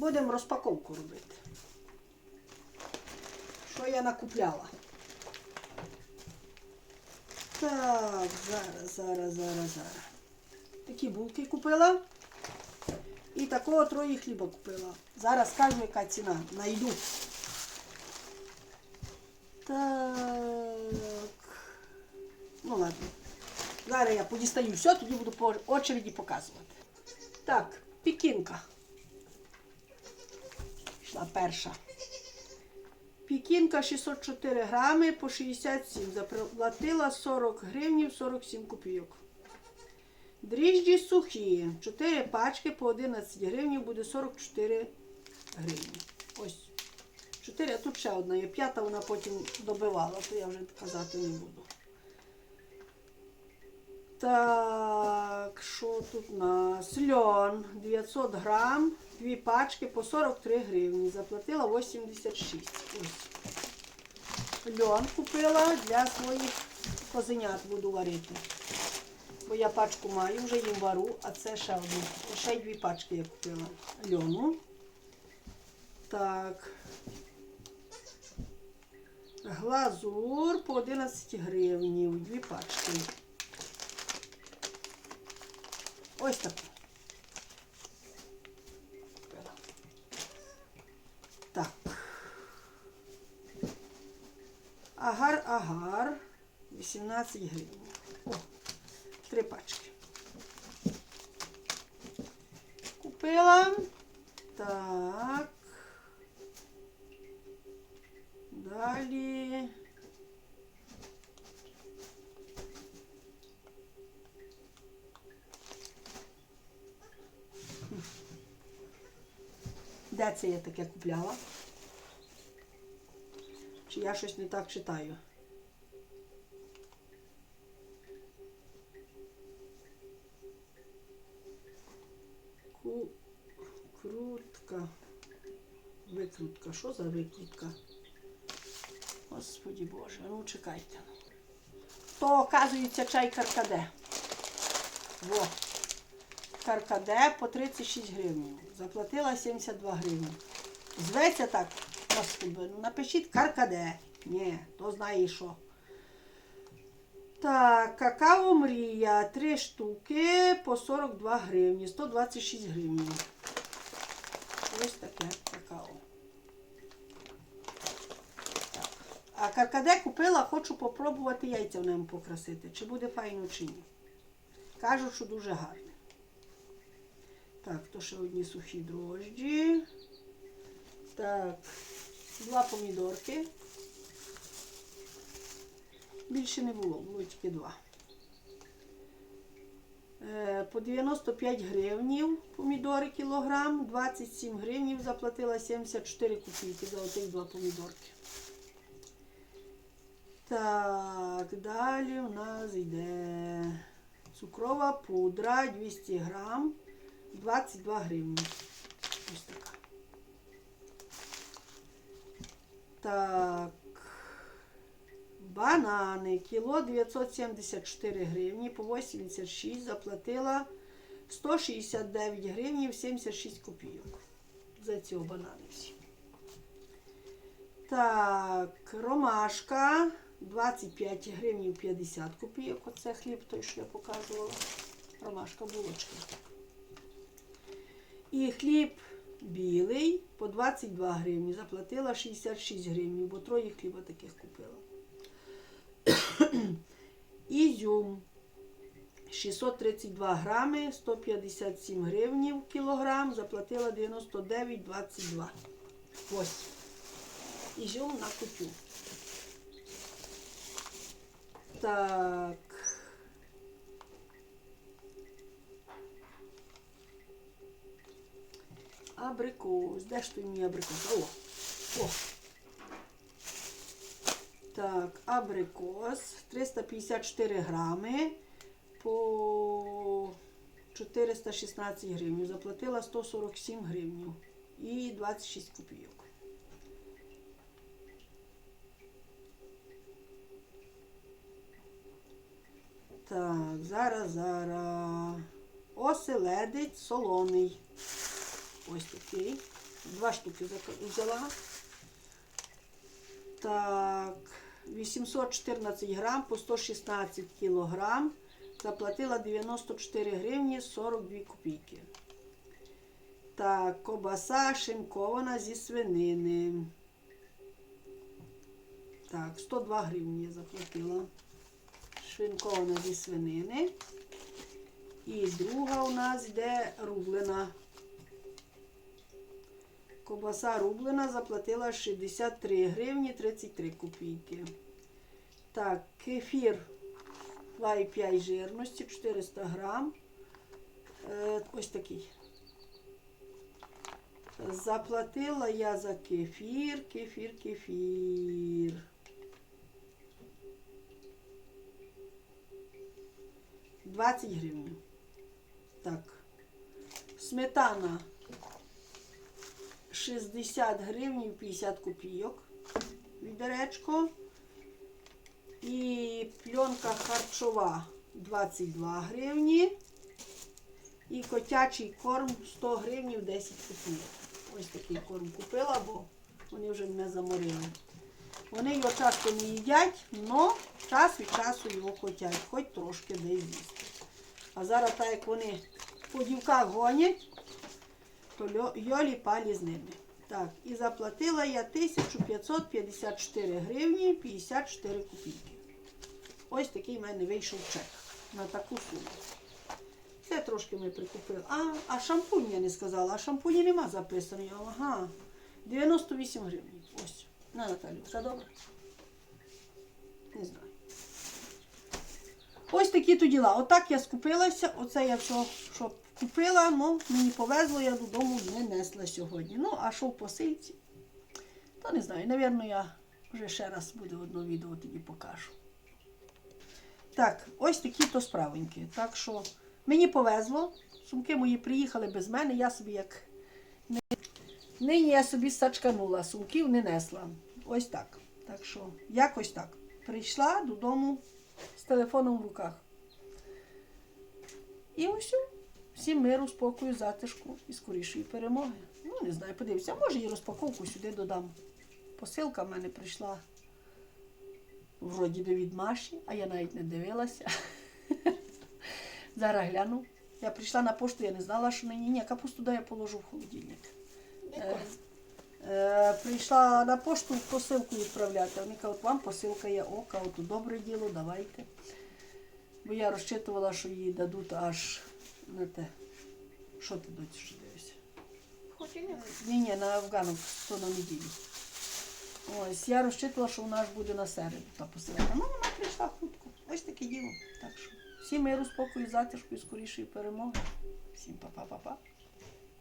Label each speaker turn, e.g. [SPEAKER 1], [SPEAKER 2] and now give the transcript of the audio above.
[SPEAKER 1] Будемо розпаковку робити. Що я накупляла? Так, зараз, зараз, зараз, зараз. Такі булки купила. І такого троє хліба купила. Зараз скажу, яка ціна. Найду. Так. Ну ладно. Зараз я подістаю все, тоді буду по очереді показувати. Так, пікінка. Пішла перша. Пікінка 604 грами по 67. Заплатила 40 гривнів 47 копійок. Дріжджі сухі. 4 пачки по 11 гривень буде 44 гривні. Ось. 4, а тут ще одна є. П'ята вона потім добивала, то я вже казати не буду. Так, що тут у нас? Льон 900 грам, дві пачки по 43 гривні. Заплатила 86. Ось. Льон купила для своїх козенят буду варити. Бо я пачку маю, вже їм вару, а це ще одну. Ще дві пачки я купила льону. Так. Глазур по 11 гривнів, дві пачки. Ось таку. Так. Агар, агар. 18 гривень. О, три пачки. Купила. Так. Далі. Де це я таке купляла? Чи я щось не так читаю? Ку... Крутка. Викрутка. Що за викрутка? Господі Боже, ну чекайте. То, оказується, чай каркаде. Во. Каркаде по 36 гривень. Заплатила 72 гривні. Зветься так, ну напишіть каркаде. Ні, то знає що. Так, какао мрія. Три штуки по 42 гривні. 126 гривень. Ось таке какао. Так. А каркаде купила, хочу попробувати яйця в ньому покрасити. Чи буде файно, чи ні. Кажуть, що дуже гарне. Так, то ще одні сухі дрожджі. Так, два помідорки. Більше не було, було тільки два. Е, По 95 гривнів помідори кілограм, 27 гривнів заплатила 74 копійки за отих два помідорки. Так, далі у нас йде цукрова пудра 200 грам, 22 гривні. Ось така. Так. Банани. Кіло 974 гривні, по 86 заплатила 169 гривень 76 копійок. За ці банани всі. Так, ромашка 25 гривень 50 копійок. Оце хліб той, що я показувала. Ромашка булочка. І хліб білий по 22 гривні. Заплатила 66 гривень, бо троє хліба таких купила. Ізюм 632 грами, 157 гривнів кілограм, заплатила 99,22. Ось. Ізюм на кутю. Так. Абрикос. Де ж той мій абрикос? О! О! Так, абрикос 354 грами по 416 гривень. Заплатила 147 гривень і 26 копійок. Так, зараз, зараз. Оселедець солоний. Ось такий. Два штуки взяла. Так, 814 грам по 116 кілограм. Заплатила 94 гривні 42 копійки. Так, кобаса шинкована зі свинини. Так, 102 гривні я заплатила. Шинкована зі свинини. І друга у нас йде рублена. Кобаса рублена заплатила 63 гривні 33 копійки. Так, кефір 2,5 жирності, 400 грам. Е, ось такий. Заплатила я за кефір, кефір, кефір. Двадцять гривень. Так. Сметана 60 гривень 50 копійок. Відеречко. І пленка харчова 22 гривні. І котячий корм 100 гривень 10 копійок. Ось такий корм купила, бо вони вже мене заморили. Вони його часто не їдять, але час від часу його хотять, хоч трошки десь їсти. А зараз, так як вони по дівках гонять, то льо- йолі палі з ними. Так, і заплатила я 1554 гривні 54 копійки. Ось такий в мене вийшов чек на таку суму. Це трошки ми прикупили. А, а шампунь я не сказала, а шампуні нема записані. Ага. 98 гривень. Ось. На Наталю, все добре? Не знаю. Ось такі то діла. Отак я скупилася. Оце я все, купила, ну мені повезло, я додому не несла сьогодні. Ну, а що в посилці? То не знаю. Навірно, я вже ще раз буде одно відео тоді покажу. Так, ось такі то справеньки. Так що мені повезло. Сумки мої приїхали без мене. Я собі як нині я собі сачканула, сумків не несла. Ось так. Так що, якось так. Прийшла додому з телефоном в руках. І ось. Всім миру, спокою, затишку і скорішої перемоги. Ну, не знаю, подивіться, може і розпаковку сюди додам. Посилка в мене прийшла вроді би від Маші, а я навіть не дивилася. Зараз гляну. Я прийшла на пошту, я не знала, що мені ні, капусту дай я положу в холодильник. Е, е, прийшла на пошту посилку відправляти. Вони кажуть, вам посилка є ока, от добре діло, давайте. Бо я розчитувала, що її дадуть аж на те. Що ти дочі дивишся? Ні, ні, на Афгану, то на неділю. Ось, я розчитувала, що вона ж буде на середу та посередина. Ну, вона прийшла хутко. Ось таке діло. Так що всім миру, спокою, затяжку і скорішої перемоги. Всім па-па-па-па.